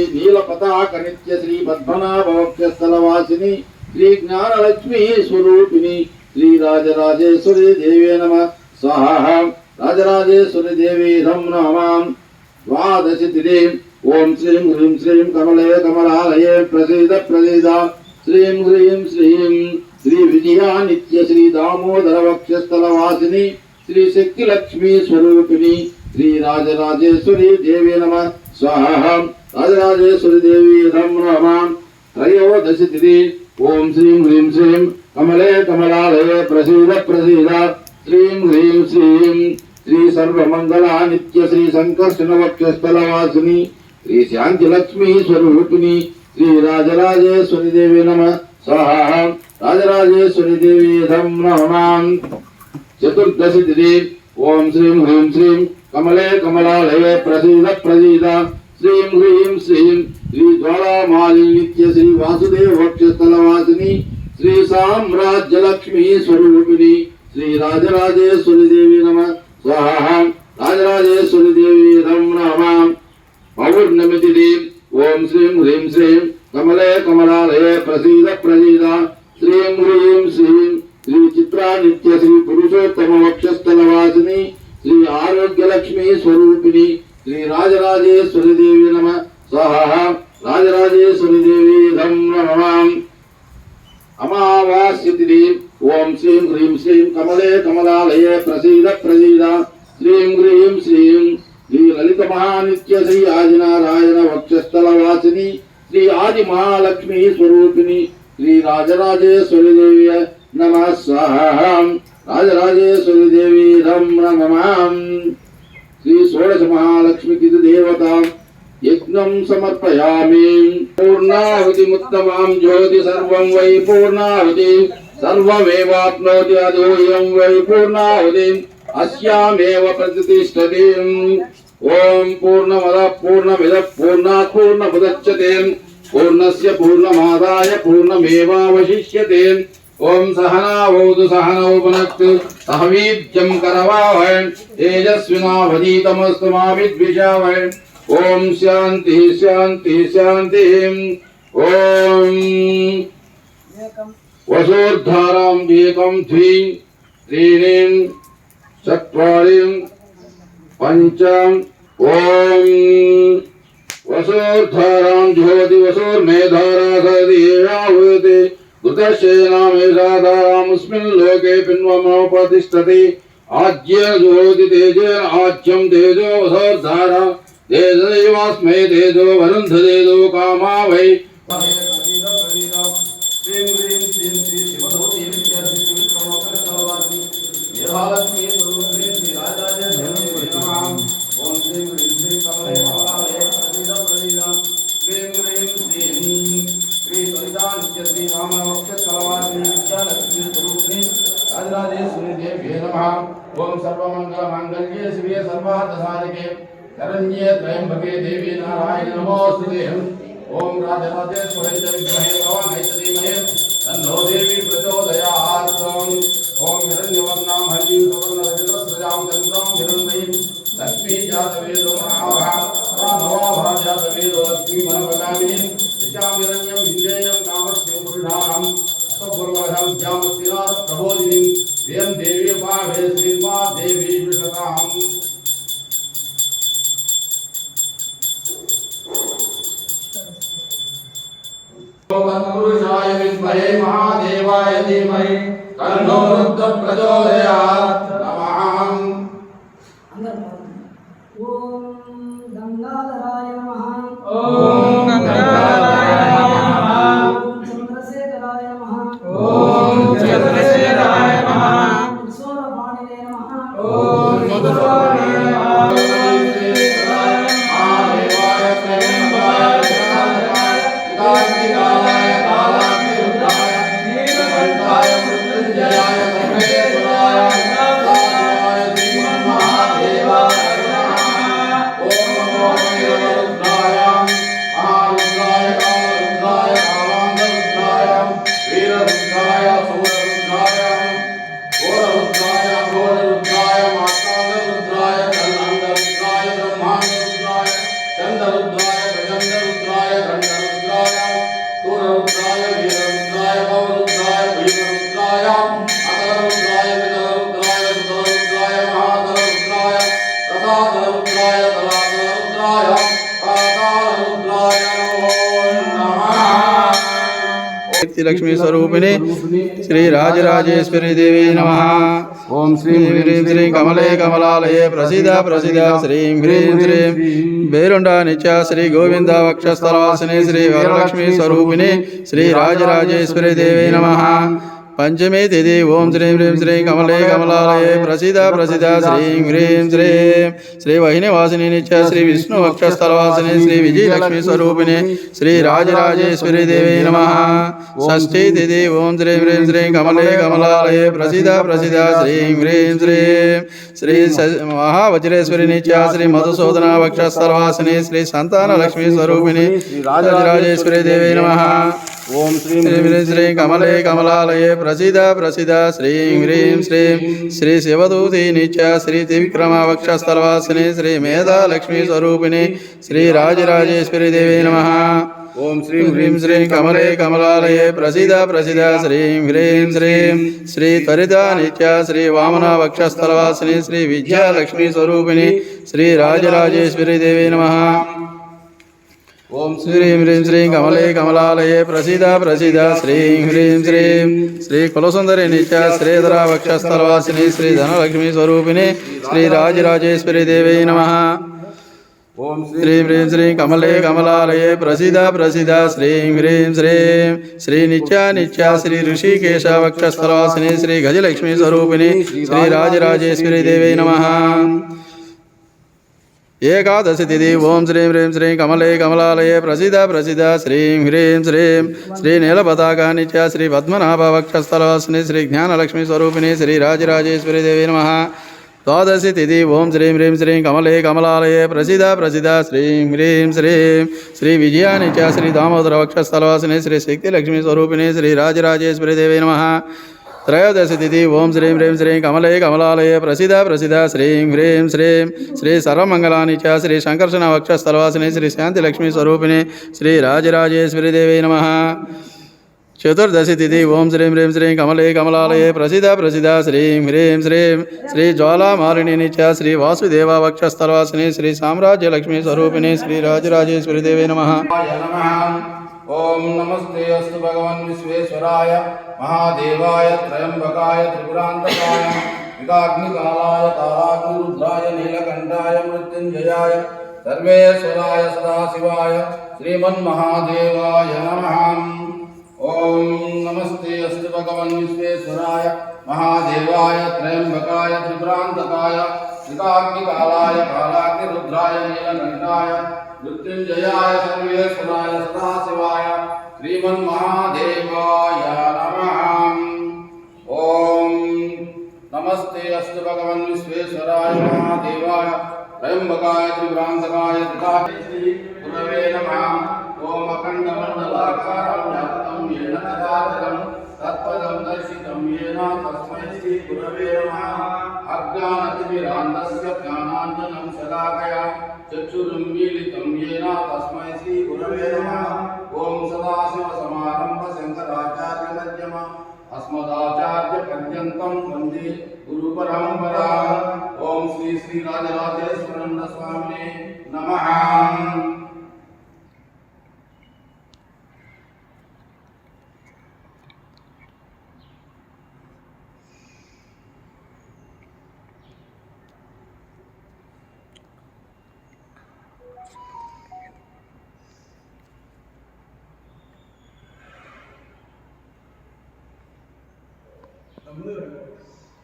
నీలపతాక నిత్య శ్రీ పద్మనాభవక్షస్థలవాసిని శ్రీ జ్ఞానలక్ష్మీ స్వరూపిణి శ్రీ రాజరాజేశ్వరి దేవే నమ. స్వాహ. రాజరాజేశ్వరి దేవి రం నమాం. ద్వాదశి తిథి. ఓం శ్రీం హ్రీం శ్రీం కమలే కమలాలయే ప్రసీద ప్రసీద. శ్రీం హ్రీం శ్రీం శ్రీ విజయా నిత్య శ్రీ దామోదర వక్షస్థలవాసిని శ్రీ శక్తి లక్ష్మీ స్వరూపిణి శ్రీ రాజరాజేశ్వరి దేవే నమ. స్వాహ. రాజరాజేశ్వరి దేవి రం త్రయోదశి తిథి ఓం శ్రీం హ్రీం శ్రీం కమలే కమలాలయ ప్రసీద ప్రసీద. శ్రీం హ్రీం శ్రీం శ్రీ సర్వమంగళ నిత్య శ్రీ సంకర్షణ వక్షస్థలవాసిని శ్రీ శాంతి లక్ష్మీ స్వరూపిణి శ్రీ రాజరాజేశ్వరి దేవి నమ స్వాహ. రాజరాజేశ్వరి దేవి ధం నమాం చతుర్దశి తిథి ఓం శ్రీం హ్రీం శ్రీం కమలే కమలాలయ ప్రసీద ప్రసీద. శ్రీం హ్రీం శ్రీం శ్రీ జ్వాలామాలి నిత్య శ్రీ వాసుదేవ వక్షస్థలవాసిని శ్రీ సామ్రాజ్య లక్ష్మీ స్వరూపిణి శ్రీ రాజరాజేశ్వరి దేవి నమ స్వాహ రాజరాజేశ్వరి దేవి నమ నమాం పౌర్ణమి ఓం శ్రీం హ్రీం శ్రీం కమలే కమలాలయ ప్రసీద ప్రసీద. రాజరాజేశ్వరి దేవి నమ. స్వాహ. రాజరాజేశ్వరి దేవి రం నమాం. అమావాస్య తిథి ఓం శ్రీం హ్రీం శ్రీం కమలే కమలాలయే ప్రసీద ప్రసీద. శ్రీం హ్రీం శ్రీం శ్రీ లలిత మహానిత్య శ్రీ ఆదినారాయణ వక్షస్థల వాసిని శ్రీ ఆది మహాలక్ష్మి స్వరూపిణి శ్రీ రాజరాజేశ్వరి దేవి నమ. స్వాహ. రాజరాజేశ్వరి దేవి రమ్ నమాం. శ్రీ షోడశ మహాలక్ష్మికి దేవత యజ్ఞం సమర్పయామి పూర్ణాహుతిముత్తమాం జ్యోతి సర్వం వై పూర్ణాహుతి సర్వమేవాప్నోతి అదూయం వై పూర్ణాహుతి అస్యామేవ ప్రతిష్టతి ఓం పూర్ణమద పూర్ణమిద పూర్ణాత్ పూర్ణముదచ్చతే పూర్ణస్య పూర్ణమాదాయ పూర్ణమేవావశిష్యతే ओम सहना भवतु सहनौ पुनक्तु सहवीत्यं करवावहै। तेजस्विनावधीतमस्तु मा विद्विषावहै। ॐ शांति शांति शान्तिः ॐ वसोर्धारां एकं द्वि त्रीणीं चत्वारिं पञ्चम्। ॐ वसोर्धारां ज्योतिवसोर्मेधारा सति सदी भूयते कृतश्चेनामेषाधारामुस्मिन् लोके पिन्वमोपतिष्ठति। आज्येन जुहोति तेजेन आज्यं तेजो वसोद्धार तेजदैवास्मै तेजो वरुन्ध तेजो कामा वै। भारत में स्वरूप में सर्वे सर्वार्थसाधके शरण्ये भगे देवी नारायण नमोस्तुते नमोऽस्तु ते राधे राजराजेश्वरै च विद्महे भवानै च धीमहे तन्नो देवी प्रचोदयात् ॐ हिरण्यवर्णां हरिं सुवर्णरजतस्रजां चंद्रम हिरण्मयीं लक्ष्मी जात जातवेदो महाभा नवाभा जातवेदो लक्ष्मीमनपगामिनीं यस्यां हिरण्यं विञ्जेयं कामस्य पुरुषाणां स्वपुर्वहं ज्यामस्तिनाथ प्रबोधिनीं देवी पावे श्रीमा देवी विषताम् तत्पुरुषाय विद्महे महादेवाय धीमहि तन्नो रुद्र प्रचोदयात् नमः ओम गंगाधराय नमः ओम गंगाधराय नमः ओम चंद्रशेखराय नमः ओम चंद्रशेखराय नमः सोनपाणिने नमः ओम मधुसूदन శక్తి లక్ష్మీ స్వరూపిణి శ్రీ రాజరాజేశ్వరి దేవి నమ ఓం శ్రీ శ్రీం హ్రీం శ్రీం కమలే కమలాలయే ప్రసిద్ధ ప్రసిద్ధ శ్రీం హ్రీం శ్రీం బేరుండ నిత్య శ్రీ పంచమే తిథి. ఓం శ్రీం హ్రీం శ్రీం కమలే కమలాలయే. ప్రసిద్ధ ప్రసిద్ధ శ్రీం హ్రీం శ్రీం. శ్రీ వహినివాసిని నిత్య శ్రీ విష్ణు వక్షస్థలవాసిని శ్రీ విజయలక్ష్మీ స్వరూపిణి శ్రీ రాజరాజేశ్వరి దేవి నమ. షష్ఠీ తిథి. ఓం శ్రీం హ్రీం శ్రీం కమలే కమలాలయే. ప్రసిద్ధ ప్రసిద్ధ శ్రీం హ్రీం శ్రీం. శ్రీ మహావజ్రేశ్వరి నిత్య శ్రీ మధుసూదన వక్షస్థలవాసిని శ్రీ సంతాన లక్ష్మీ స్వరూపిణి రాజరాజేశ్వరి దేవి నమ. ఓం శ్రీ శ్రీం కమలే కమలాలయే. प्रसीद प्रसीद शिवदूती ह्रीं श्री। श्री च श्रीत्रिविक्रमवक्षस्थलवासिनि श्री श्रीराजराजेश्वरि देवी नम। ओम श्री ह्रीं श्री कमले कमलालये प्रसीद प्रसीद श्रीं ह्रीं श्रीं। श्रीत्वरिता नित्या श्रीवामनावक्षस्थलवासिनि श्री राजराजेश्वरी देवी नमः। ओम श्रीं ह्रीं श्रीं कमले कमलालये प्रसीद प्रसीद, श्रीं ह्रीं श्रीं। श्रीकुलसुन्दरी नित्या श्रीधरावक्षस्थलवासिनी श्रीधनलक्ष्मीस्वरूपिणी श्रीराजराजेश्वरी देवे नमः। ॐ श्रीं ह्रीं श्रीं कमले कमलालये प्रसीद प्रसीद, श्रीं ह्रीं श्रीं। श्रीनित्या नित्या श्रीऋषिकेशवक्षस्थलवासिनी श्रीगजलक्ष्मीस्वरूपिणी श्रीराजराजेश्वरी देवे नमः। एकादशीतिथि ओं श्रीं ह्रीं श्रीं कमले कमलालये प्रसिद प्रसिद श्रीं ह्रीं श्रीं श्री श्रीपद्मनाभवक्षस्थलवासिनि श्रीज्ञानलक्ष्मीस्वरूपिणि श्रीराजराजेश्वरी देवी नमः। द्वादशतिथि ओं श्रीं ह्रीं श्रीं कमले कमलालये प्रसिद प्रसिद श्रीं ह्रीं श्रीं श्रीविजयानि च श्रीदामोदरवक्षस्थलवासिनि श्रीशक्तिलक्ष्मीस्वरूपिणि श्रीराजराजेश्वरी देवी नमः। त्रयोदशी तिथि ओम श्रीं ह्रीं श्रीं कमले कमलालय, प्रसिद प्रसिद, श्रीं ह्रीं श्रीं। श्री सर्वमङ्गलानि च, श्री शङ्कर्षण वक्षस्थलवासिनी श्री शान्तिलक्ष्मीस्वरूपिणी श्रीराजराजेश्वरी देवी नमः। चतुर्दशी तिथि ओम श्रीं ह्रीं श्रीं कमले कमलालये, प्रसिद प्रसिद, श्रीं ह्रीं श्रीं। श्री ज्वालामालिनी च, श्री वासुदेव वक्षस्थलवासिनी श्री साम्राज्यलक्ष्मी स्वरूपिणी, श्री राजराजेश्वरी नमः। ओम नमस्ते, अस्तु भगवान विश्वेश्वराय। महादेवाय त्रयंबकाय त्रिपुरांतकाय विकाग्निकालाय कालाग्निरुद्राय, नीलकण्ठाय मृत्युञ्जयाय सर्वेश्वराय सदाशिवाय, श्रीमन्महादेवाय नमः। ॐ नमस्ते अस्तु भगवन्विश्वेश्वराय महादेवाय त्रयंबकाय त्रिपुरांतकाय विकाग्निकालाय कालाग्निरुद्राय, नीलकण्ठाय मृत्युंजयाय सर्वेश्वराय सदाशिवाय, श्रीमन्महादेवाय नमः। నమస్తే అస్తు భగవన్ విశ్వేశ్వరాయ మహాదేవాయ త్రయంబకాయ త్రిభ్రాంతకాయ త్రికాయ గురవే నమః ఓం అఖండమండలాకారం వ్యాప్తం ఏన తదాతరం తత్పదం దర్శితం ఏన తస్మై శ్రీ గురవే నమః అజ్ఞానతిమిరాంధస్య జ్ఞానాంజనం శలాకయా చక్షురున్మీలితం ఏన తస్మై శ్రీ परंपरा ओम श्री श्री राजराजेश्वरन स्वामी नम I'm.